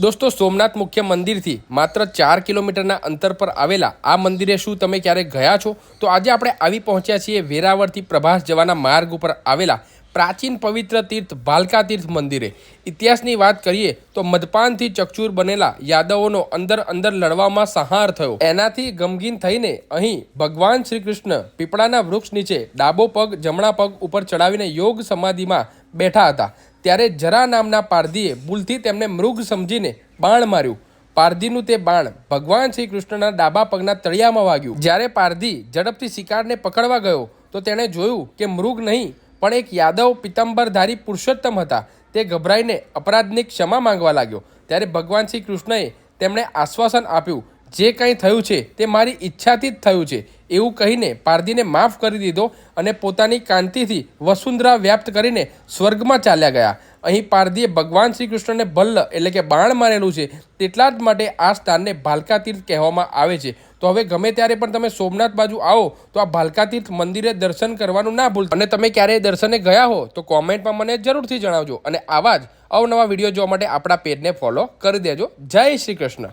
દોસ્તો, સોમનાથ મુખ્ય મંદિરથી માત્ર ચાર કિલોમીટરના અંતર પર આવેલા આ મંદિરે શું તમે ક્યારે ગયા છો? તો આજે આપણે આવી પહોંચ્યા છીએ વેરાવળથી પ્રભાસ જવાના માર્ગ ઉપર આવેલા પ્રાચીન પવિત્ર તીર્થ ભાલકા તીર્થ મંદિરે. ઇતિહાસની વાત કરીએ તો મદપાનથી ચકચૂર બનેલા યાદવોનો અંદર અંદર લડવામાં સંહાર થયો. એનાથી ગમગીન થઈને અહીં ભગવાન શ્રી કૃષ્ણ પીપળાના વૃક્ષ નીચે ડાબો પગ જમણા પગ ઉપર ચડાવીને યોગ સમાધિમાં બેઠા હતા. ત્યારે જરા નામના પારધીએ ભૂલથી તેમને મૃગ સમજીને બાણ માર્યું. પારધીનું તે બાણ ભગવાન શ્રી કૃષ્ણના ડાબા પગના તળિયામાં વાગ્યું. જ્યારે પારધી ઝડપથી શિકારને પકડવા ગયો, તો તેણે જોયું કે મૃગ નહીં, પણ એક યાદવ પિત્તંબરધારી પુરુષોત્તમ હતા. તે ગભરાઈને અપરાધની ક્ષમા માંગવા લાગ્યો. ત્યારે ભગવાન શ્રી કૃષ્ણએ તેમણે આશ્વાસન આપ્યું જે કંઈ થયું છે તે મારી ઈચ્છાથી જ થયું છે. એવું કહીને પારધીને માફ કરી દીધો અને પોતાની કાંતિથી વસુંધરા વ્યાપ્ત કરીને સ્વર્ગમાં ચાલ્યા ગયા. અહીં પારધીએ ભગવાન શ્રી કૃષ્ણને ભલ્લ એટલે કે બાણ મારેલું છે તેટલા જ માટે આ સ્થાનને ભાલકા તીર્થ કહેવામાં આવે છે. તો હવે ગમે ત્યારે પણ તમે સોમનાથ બાજુ આવો, તો આ ભાલકા તીર્થ મંદિરે દર્શન કરવાનું ના ભૂલતા. અને તમે ક્યારેય દર્શને ગયા હો, તો કોમેન્ટમાં મને જરૂરથી જણાવજો. અને આવા જ અવનવા વીડિયો જોવા માટે આપણા પેજને ફોલો કરી દેજો. જય શ્રી કૃષ્ણ.